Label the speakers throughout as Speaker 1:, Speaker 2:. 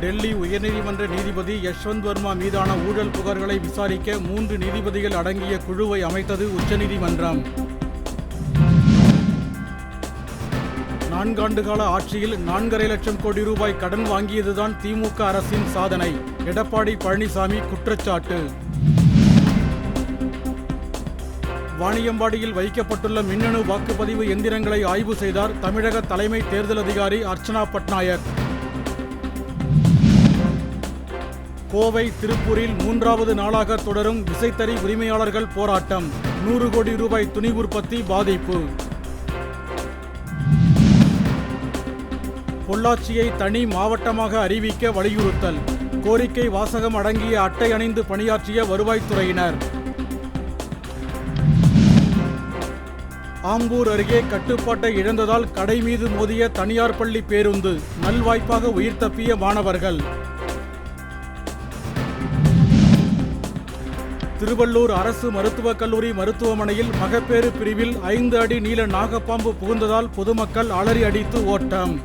Speaker 1: டெல்லி உயர்நீதிமன்ற நீதிபதி யஷ்வந்த் வர்மா மீதான ஊழல் புகார்களை விசாரிக்க மூன்று நீதிபதிகள் அடங்கிய குழுவை அமைத்தது உச்சநீதிமன்றம். நான்காண்டு கால ஆட்சியில் நான்கரை லட்சம் கோடி ரூபாய் கடன் வாங்கியதுதான் திமுக அரசின் சாதனை. எடப்பாடி பழனிசாமி குற்றச்சாட்டு. வாணியம்பாடியில் வைக்கப்பட்டுள்ள மின்னணு வாக்குப்பதிவு எந்திரங்களை ஆய்வு செய்தார் தமிழக தலைமை தேர்தல் அதிகாரி அர்ச்சனா பட்நாயக். கோவை திருப்பூரில் மூன்றாவது நாளாக தொடரும் விசைத்தறி உரிமையாளர்கள் போராட்டம். நூறு கோடி ரூபாய் துணி உற்பத்தி பாதிப்பு. பொள்ளாச்சியை தனி மாவட்டமாக அறிவிக்க வலியுறுத்தல். கோரிக்கை வாசகம் அடங்கிய அட்டை அணிந்து பணியாற்றிய வருவாய்த்துறையினர். ஆம்பூர் அருகே கட்டுப்பாட்டை இழந்ததால் கடை மீது மோதிய தனியார் பள்ளி பேருந்து நல்வாய்ப்பாக உயிர் தப்பிய மாணவர்கள். திருவள்ளூர் அரசு மருத்துவக் கல்லூரி மருத்துவமனையில் மகப்பேறு பிரிவில் ஐந்து அடி நீள நாகப்பாம்பு புகுந்ததால் பொதுமக்கள் அலறி அடித்து ஓட்டம்.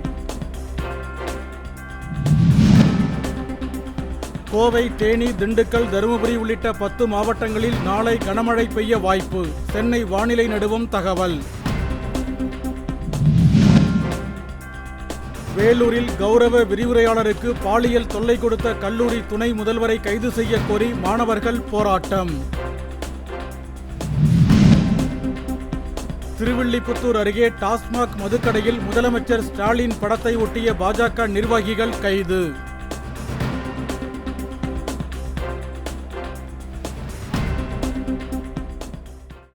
Speaker 1: கோவை தேனி திண்டுக்கல் தருமபுரி உள்ளிட்ட பத்து மாவட்டங்களில் நாளை கனமழை பெய்ய வாய்ப்பு. சென்னை வானிலை நடுவம் தகவல். வேலூரில் கௌரவ விரிவுரையாளருக்கு பாலியல் தொல்லை கொடுத்த கல்லூரி துணை முதல்வரை கைது செய்ய கோரி மாணவர்கள் போராட்டம். திருவில்லிபுத்தூர் அருகே டாஸ்மாக் மதுக்கடையில் முதலமைச்சர் ஸ்டாலின் படத்தை ஒட்டிய பாஜக நிர்வாகிகள் கைது.